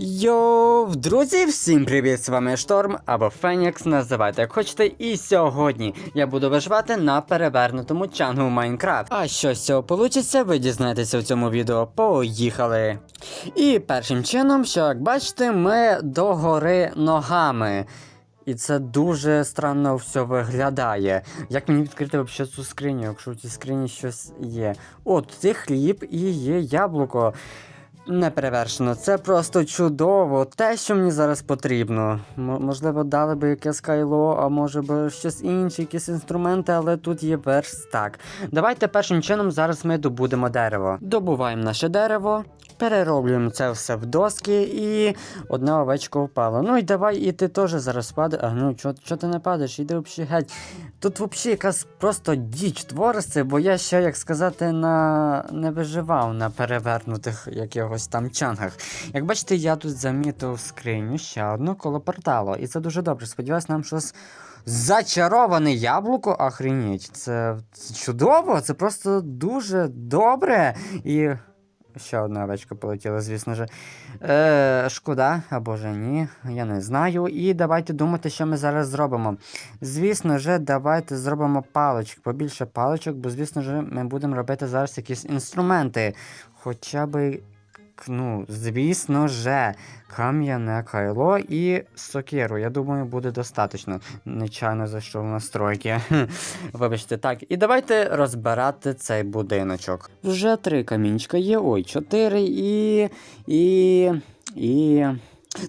Йоу, друзі, всім привіт! З вами Шторм або Фенікс, називайте як хочете. І сьогодні я буду виживати на перевернутому чангу Майнкрафт. А що з цього получиться, ви дізнаєтеся в цьому відео. Поїхали! І першим чином, що як бачите, ми догори ногами. І це дуже странно все виглядає. Як мені відкрити взагалі цю скриню, якщо в цій скрині щось є? О, тут є хліб і є яблуко. Неперевершено, це просто чудово. Те, що мені зараз потрібно. М- можливо, дали би якесь кайло, а може би щось інше, якісь інструменти, але тут є верстак. Давайте першим чином зараз ми добудемо дерево. Добуваємо наше дерево, перероблюємо це все в доски і одна овечка впала. Ну і давай і ти теж зараз падаєш. А ну чого чо ти не падаєш? Іди взагалі геть. Тут взагалі якась просто діч твориться, бо я ще, як сказати, на не виживав на перевернутих якихось там чангах. Як бачите, я тут замітив скриню ще одну коло порталу, і це дуже добре. Сподіваюсь, нам щось. Зачароване яблуко, охреніть. Це, чудово, це просто дуже добре. І ще одна овечка полетіла, звісно ж. Е, шкода, або же ні, я не знаю. І давайте думати, що ми зараз зробимо. Звісно ж, давайте зробимо паличок, побільше паличок, бо, звісно ж, ми будемо робити зараз якісь інструменти. Хоча би, ну, звісно ж, кам'яне кайло і сокиру. Я думаю, буде достатньо. Нечайно зайшов в настройки. Вибачте, так. І давайте розбирати цей будиночок. Вже три камінчика є. Ой, чотири і. і. і.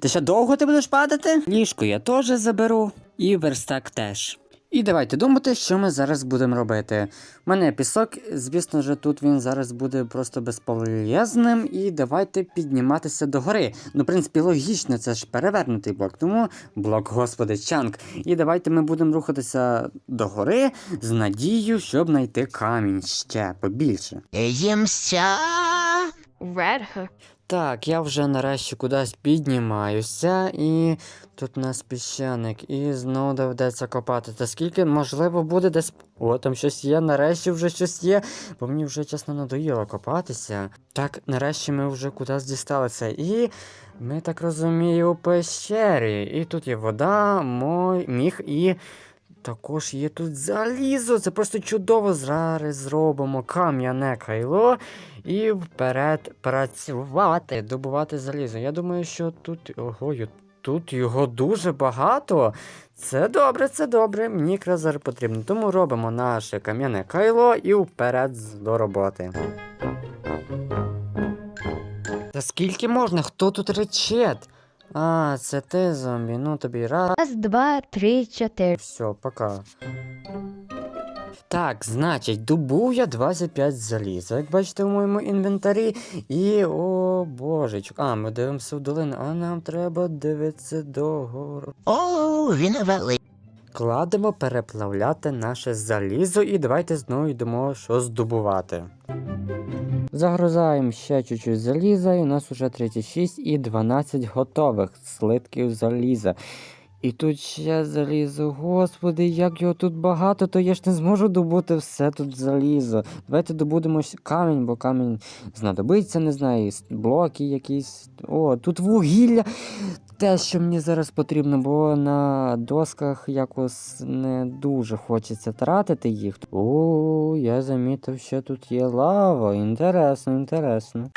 Ти ще довго ти будеш падати? Ліжко я теж заберу. І верстак теж. І давайте думати, що ми зараз будемо робити. У мене пісок, звісно ж, тут він зараз буде просто безполезним. І давайте підніматися до гори. Ну, в принципі, логічно, це ж перевернутий блок, тому блок господи чанк. І давайте ми будемо рухатися до гори з надією, щоб знайти камінь ще побільше. Їмся. Red Hook. Так, я вже нарешті кудись піднімаюся, і тут у нас піщаник, і знову доведеться копати. Та скільки, можливо, буде десь. О, там щось є, нарешті вже щось є, бо мені вже чесно надоїло копатися. Так, нарешті ми вже кудись дісталися. І ми так розумію, у пещері. І тут є вода, мой, міг і. Також є тут залізо, це просто чудово. Зараз зробимо кам'яне кайло і вперед працювати, добувати залізо. Я думаю, що тут ого, тут його дуже багато. Це добре, це добре. Мені якраз потрібно. Тому робимо наше кам'яне кайло і вперед до роботи. Та скільки можна? Хто тут речет? А, це ти зомбі. Ну тобі раз. Раз, два, три, чотири. Все, пока. Так, значить, добув я 25 заліза, як бачите в моєму інвентарі. І о божечок. А, ми дивимося в долину, а нам треба дивитися догору. О, він великий. Кладемо переплавляти наше залізо і давайте знову йдемо що здобувати. Загрузаємо ще чуть-чуть заліза, і у нас вже 36 і 12 готових слитків заліза. І тут ще залізо. Господи, як його тут багато, то я ж не зможу добути все тут залізо. Давайте добудемо камінь, бо камінь знадобиться, не знаю, блоки якісь. О, тут вугілля. Те, що мені зараз потрібно, бо на досках якось не дуже хочеться тратити їх. О, я замітив, що тут є лава. Інтересно, інтересно.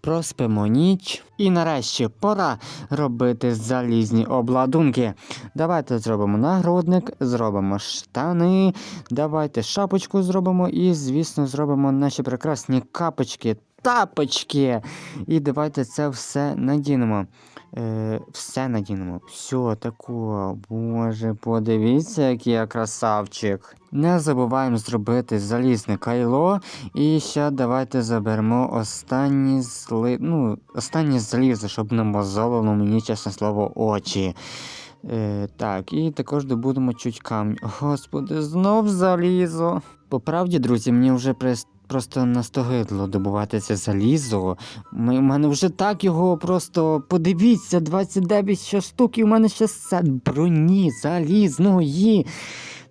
Проспимо ніч. І нарешті пора робити залізні обладунки. Давайте зробимо нагрудник, зробимо штани, давайте шапочку зробимо і, звісно, зробимо наші прекрасні капочки, тапочки. І давайте це все надінемо. Е, все надінемо. Все такого. Боже, подивіться, який я красавчик. Не забуваємо зробити залізне кайло. І ще давайте заберемо останні зли... ну, останнє залізо, щоб не мозолило мені, чесне слово, очі. Е, так, і також добудемо чуть камінь. Господи, знов залізо. По правді, друзі, мені вже прес- просто настогидло добувати це залізо. У мене вже так його просто подивіться, 29 ще штук, і у мене ще сет броні залізної.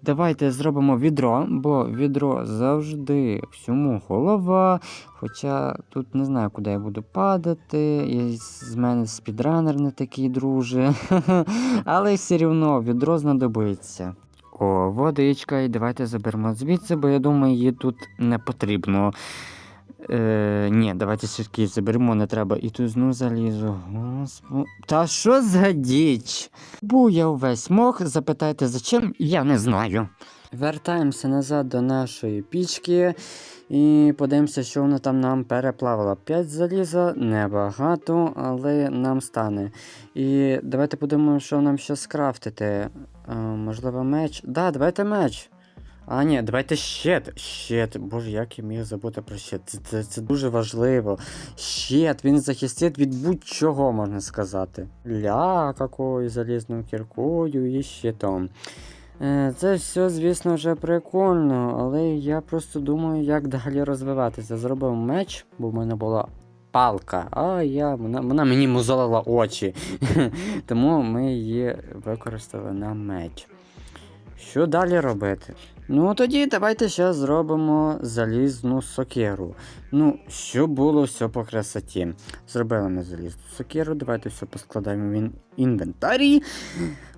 Давайте зробимо відро, бо відро завжди всьому голова. Хоча тут не знаю, куди я буду падати. І з мене спідранер не такий друже. Але все рівно відро знадобиться. О, водичка, і давайте заберемо звідси, бо я думаю, її тут не потрібно. Е, ні, давайте все-таки заберемо, не треба. І тут знову залізу. Господи. Та що за діч? Був я увесь мох, запитайте за чим, я не знаю. Вертаємося назад до нашої пічки і подивимося, що вона там нам переплавила. 5 заліза, небагато, але нам стане. І давайте подумаємо, що нам ще скрафтити. Е, можливо, меч. Да, давайте меч. А, ні, давайте щит. Щит. Боже, як я міг забути про щит. Це, це, це дуже важливо. Щит, він захистить від будь-чого, можна сказати. Ля, какою залізною кіркою і щитом. Е, Це все, звісно, вже прикольно, але я просто думаю, як далі розвиватися. Зробив меч, бо в мене була палка, а я, вона, вона мені мозолила очі. Тому ми її використали на меч. Що далі робити? Ну тоді давайте ще зробимо залізну сокиру. Ну, щоб було все по красоті. Зробили ми залізну сокиру, давайте все поскладаємо в ін- інвентарі.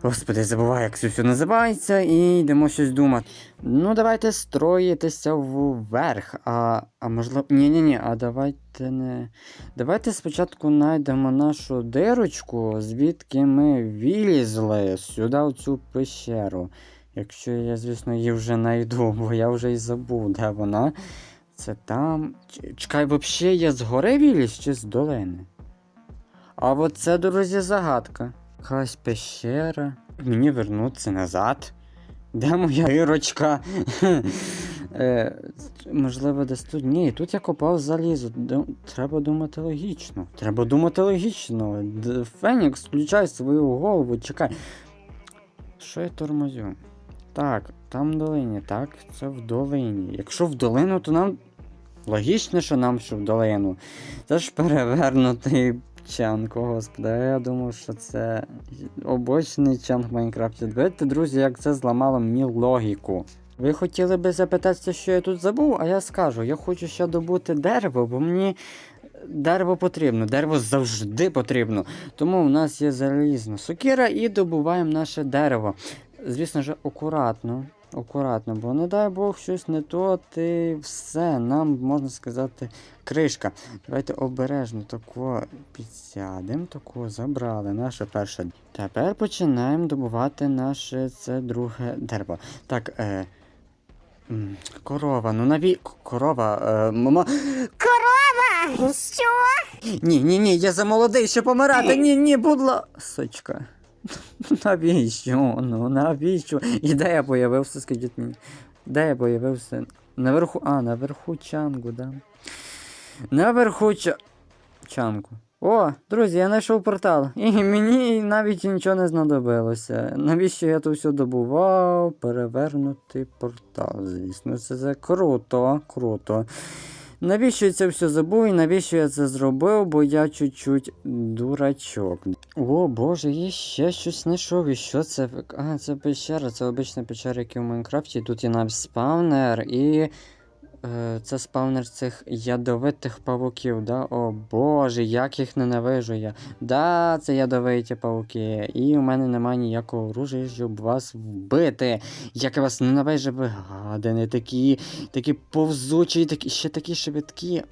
Господи, забуваю, як це все називається, і йдемо щось думати. Ну, давайте строїтися вверх. А, а можливо. Ні-ні-ні, а давайте не. Давайте спочатку знайдемо нашу дирочку, звідки ми вилізли сюди, в цю пещеру. Якщо я, звісно, її вже знайду, бо я вже і забув, де вона. Це там. Чекай, взагалі я згори виліз чи з долини? А от це, друзі, загадка. Якась пещера. Мені вернутися назад. Де моя дирочка? е, можливо, десь тут. Ні, тут я копав залізо. Треба думати логічно. Треба думати логічно. Фенікс, включай свою голову, чекай. Що я тормозю? Так, там в долині, так, це в долині. Якщо в долину, то нам логічно, що нам що в долину. Це ж перевернутий чанк, о, господи, я думав, що це обочний чанк в Майнкрафті. Дивіться, друзі, як це зламало мені логіку. Ви хотіли би запитатися, що я тут забув, а я скажу, я хочу ще добути дерево, бо мені дерево потрібно, дерево завжди потрібно. Тому у нас є залізна сокира і добуваємо наше дерево. Звісно ж, акуратно. Акуратно, бо не дай Бог щось не то, ти все, нам можна сказати, кришка. Давайте обережно тако підсядемо, тако забрали наше перше. Тепер починаємо добувати наше це друге дерево. Так, е. Корова, ну наві. Корова, е, мама. Корова! Що? Ні, ні, ні, я замолодий, ще помирати. Ні, ні, будла. Сочка. Навіщо? Ну, навіщо? І де я появився, скажіть мені. Де я появився? Наверху. А, наверху чангу, да. Наверху ча... чангу. О, друзі, я знайшов портал. І мені навіть нічого не знадобилося. Навіщо я тут все добував? Перевернути портал, звісно. Це, це круто, круто. Навіщо я це все забув і навіщо я це зробив, бо я чуть-чуть дурачок. О, боже, я ще щось знайшов. І що це? А, це печера, це обична печера, яка в Майнкрафті. Тут є навіть спавнер і. Е, це спавнер цих ядовитих павуків, да? О боже, як їх ненавижу я. Да, це ядовиті павуки. І у мене немає ніякого оружия, щоб вас вбити. Як я вас ненавижу, ви гадини такі, такі повзучі, такі, ще такі швидкі.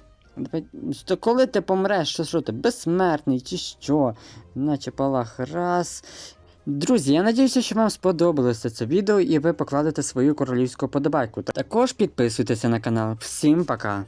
То коли ти помреш, що, що ти, безсмертний чи що? Наче палах раз. Друзі, я надіюся, що вам сподобалося це відео і ви покладете свою королівську подобайку. Також підписуйтеся на канал. Всім пока!